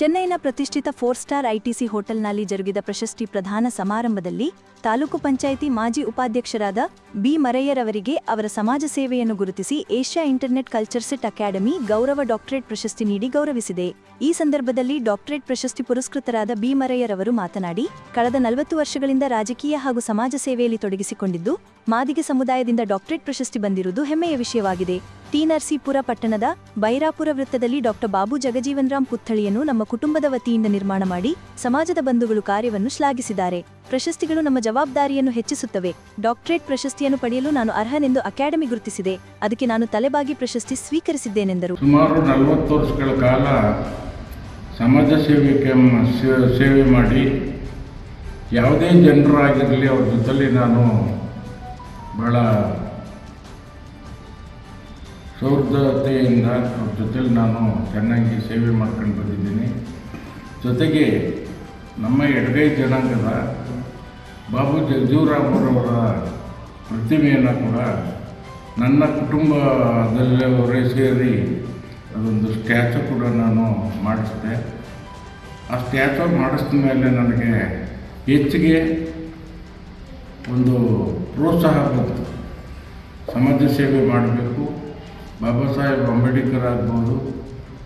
ಚೆನ್ನೈನ ಪ್ರತಿಷ್ಠಿತ four star ITC ಹೋಟೆಲ್ನಲ್ಲಿ ಜರುಗಿದ ಪ್ರಶಸ್ತಿ ಪ್ರದಾನ ಸಮಾರಂಭದಲ್ಲಿ ತಾಲೂಕು ಪಂಚಾಯಿತಿ ಮಾಜಿ ಉಪಾಧ್ಯಕ್ಷರಾದ ಬಿ ಮರಯ್ಯರವರಿಗೆ ಅವರ ಸಮಾಜ ಸೇವೆಯನ್ನು ಗುರುತಿಸಿ Asia internet culture set academy ಗೌರವ ಡಾಕ್ಟರೇಟ್ ಪ್ರಶಸ್ತಿ ನೀಡಿ ಗೌರವಿಸಿದೆ. ಈ ಸಂದರ್ಭದಲ್ಲಿ ಡಾಕ್ಟರೇಟ್ ಪ್ರಶಸ್ತಿ ಪುರಸ್ಕೃತರಾದ ಬಿ ಮರಯ್ಯರವರು ಮಾತನಾಡಿ, ಕಳೆದ ನಲವತ್ತು ವರ್ಷಗಳಿಂದ ರಾಜಕೀಯ ಹಾಗೂ ಸಮಾಜ ಸೇವೆಯಲ್ಲಿ ತೊಡಗಿಸಿಕೊಂಡಿದ್ದು, ಮಾದಿಗೆ ಸಮುದಾಯದಿಂದ ಡಾಕ್ಟರೇಟ್ ಪ್ರಶಸ್ತಿ ಬಂದಿರುವುದು ಹೆಮ್ಮೆಯ ವಿಷಯವಾಗಿದೆ. ಟಿ ನರಸೀಪುರ ಪಟ್ಟಣದ ಬೈರಾಪುರ ವೃತ್ತದಲ್ಲಿ ಡಾಕ್ಟರ್ ಬಾಬು ಜಗಜೀವನರಾಮ್ ಪುತ್ಥಳಿಯನ್ನು ನಮ್ಮ ಕುಟುಂಬದ ವತಿಯಿಂದ ನಿರ್ಮಾಣ ಮಾಡಿ ಸಮಾಜದ ಬಂಧುಗಳು ಕಾರ್ಯವನ್ನು ಶ್ಲಾಘಿಸಿದ್ದಾರೆ. ಪ್ರಶಸ್ತಿಗಳು ನಮ್ಮ ಜವಾಬ್ದಾರಿಯನ್ನು ಹೆಚ್ಚಿಸುತ್ತವೆ. ಡಾಕ್ಟರೇಟ್ ಪ್ರಶಸ್ತಿಯನ್ನು ಪಡೆಯಲು ನಾನು ಅರ್ಹನೆಂದು ಅಕಾಡೆಮಿ ಗುರುತಿಸಿದೆ. ಅದಕ್ಕೆ ನಾನು ತಲೆಬಾಗಿ ಪ್ರಶಸ್ತಿ ಸ್ವೀಕರಿಸಿದ್ದೇನೆಂದರು. ಸುಮಾರು ನಲವತ್ತು ವರ್ಷಗಳ ಕಾಲ ಸಮಾಜ ಸೇವೆಗೆ ಸೇವೆ ಮಾಡಿ ಯಾವುದೇ ಜನರಾಗಿರಲಿ ಅವ್ರ ಜೊತೆಲಿ ನಾನು ಭಾಳ ಸೌಹೃದತೆಯಿಂದ ಅವ್ರ ಜೊತೆಲಿ ನಾನು ಚೆನ್ನಾಗಿ ಸೇವೆ ಮಾಡ್ಕೊಂಡು ಬಂದಿದ್ದೀನಿ. ಜೊತೆಗೆ ನಮ್ಮ ಎಡಗೈ ಜನಾಂಗದ ಬಾಬು ಜಗಜೀವರಾಮರವರ ಪ್ರತಿಮೆಯನ್ನು ಕೂಡ ನನ್ನ ಕುಟುಂಬದಲ್ಲವರೇ ಸೇರಿ ಅದೊಂದು ಸ್ಟ್ಯಾಚು ಕೂಡ ನಾನು ಮಾಡಿಸಿದೆ. ಆ ಸ್ಟ್ಯಾಚು ಮಾಡಿಸಿದ ಮೇಲೆ ನನಗೆ ಹೆಚ್ಚಿಗೆ ಒಂದು ಪ್ರೋತ್ಸಾಹ ಬಂತು. ಸಮಾಜ ಸೇವೆ ಮಾಡಬೇಕು. ಬಾಬಾ ಸಾಹೇಬ್ ಅಂಬೇಡ್ಕರ್ ಆಗ್ಬೋದು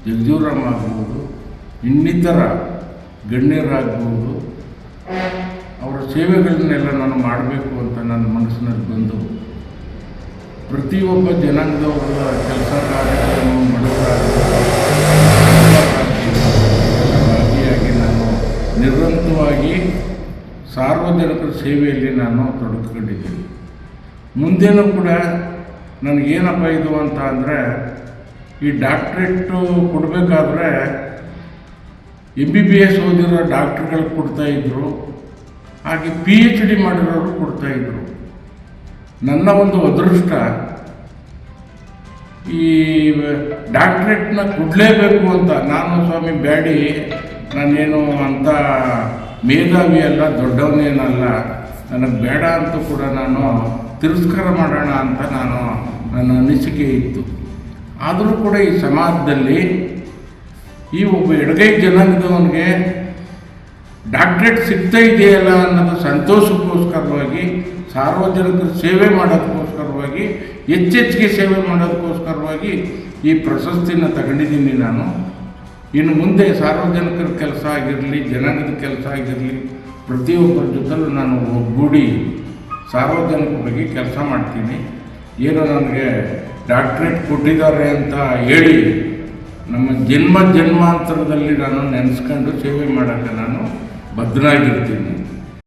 ಜಗಜೀವರಾಮ್ ಆಗ್ಬೋದು, ಇನ್ನಿತರ ಗಣ್ಯರಾಗ್ಬೋದು, ಅವರ ಸೇವೆಗಳನ್ನೆಲ್ಲ ನಾನು ಮಾಡಬೇಕು ಅಂತ ನನ್ನ ಮನಸ್ಸಿನಲ್ಲಿ ಬಂದು ಪ್ರತಿಯೊಬ್ಬ ಜನಾಂಗದವರ ಕೆಲಸ ಕಾರ್ಯಗಳನ್ನು ಭಾಗಿಯಾಗಿ ನಾನು ನಿರಂತರವಾಗಿ ಸಾರ್ವಜನಿಕರ ಸೇವೆಯಲ್ಲಿ ನಾನು ತೊಡಗಿಕೊಂಡಿದ್ದೀನಿ. ಮುಂದೇನೂ ಕೂಡ ನನಗೇನಪ್ಪ ಇದು ಅಂತ ಅಂದರೆ, ಈ ಡಾಕ್ಟ್ರೇಟು ಕೊಡಬೇಕಾದ್ರೆ ಎಂ ಬಿ ಬಿ ಎಸ್ ಓದಿರೋ ಡಾಕ್ಟ್ರುಗಳು ಕೊಡ್ತಾಯಿದ್ರು ಹಾಗೆ ಪಿ ಎಚ್ ಡಿ ಮಾಡಿರೋರು ಕೊಡ್ತಾಯಿದ್ರು ನನ್ನ ಒಂದು ಅದೃಷ್ಟ, ಈ ಡಾಕ್ಟ್ರೇಟ್ನ ಕೊಡಲೇಬೇಕು ಅಂತ. ನಾನು ಸ್ವಾಮಿ ಬ್ಯಾಡಿ, ನಾನೇನು ಅಂತ ಮೇಧಾವಿ ಅಲ್ಲ, ದೊಡ್ಡವನೇನಲ್ಲ, ನನಗೆ ಬೇಡ ಅಂತ ಕೂಡ ನಾನು ತಿರಸ್ಕಾರ ಮಾಡೋಣ ಅಂತ ನಾನು ನನ್ನ ಅನಿಸಿಕೆ ಇತ್ತು. ಆದರೂ ಕೂಡ ಈ ಸಮಾಜದಲ್ಲಿ ಈ ಒಬ್ಬ ಎಡಗೈ ಜನಾಂಗದವನಿಗೆ ಡಾಕ್ಟ್ರೇಟ್ ಸಿಗ್ತಾ ಇದೆಯಲ್ಲ ಅನ್ನೋದು ಸಂತೋಷಕ್ಕೋಸ್ಕರವಾಗಿ, ಸಾರ್ವಜನಿಕರ ಸೇವೆ ಮಾಡೋದಕ್ಕೋಸ್ಕರವಾಗಿ ಹೆಚ್ಚೆಚ್ಚಿಗೆ ಸೇವೆ ಮಾಡೋದಕ್ಕೋಸ್ಕರವಾಗಿ ಈ ಪ್ರಶಸ್ತಿನ ತಗೊಂಡಿದ್ದೀನಿ ನಾನು. ಇನ್ನು ಮುಂದೆ ಸಾರ್ವಜನಿಕರ ಕೆಲಸ ಆಗಿರಲಿ ಜನಾಂಗದ ಕೆಲಸ ಆಗಿರಲಿ, ಪ್ರತಿಯೊಬ್ಬರ ಜೊತೆಲೂ ನಾನು ಒಗ್ಗೂಡಿ ಸಾರ್ವಜನಿಕರ ಬಗ್ಗೆ ಕೆಲಸ ಮಾಡ್ತೀನಿ. ಏನೋ ನನಗೆ ಡಾಕ್ಟ್ರೇಟ್ ಕೊಟ್ಟಿದ್ದಾರೆ ಅಂತ ಹೇಳಿ ನಮ್ಮ ಜನ್ಮ ಜನ್ಮಾಂತರದಲ್ಲಿ ನಾನು ನೆನೆಸ್ಕೊಂಡು ಸೇವೆ ಮಾಡೋಕ್ಕೆ ನಾನು ಬದ್ಧನಾಗಿರ್ತೀನಿ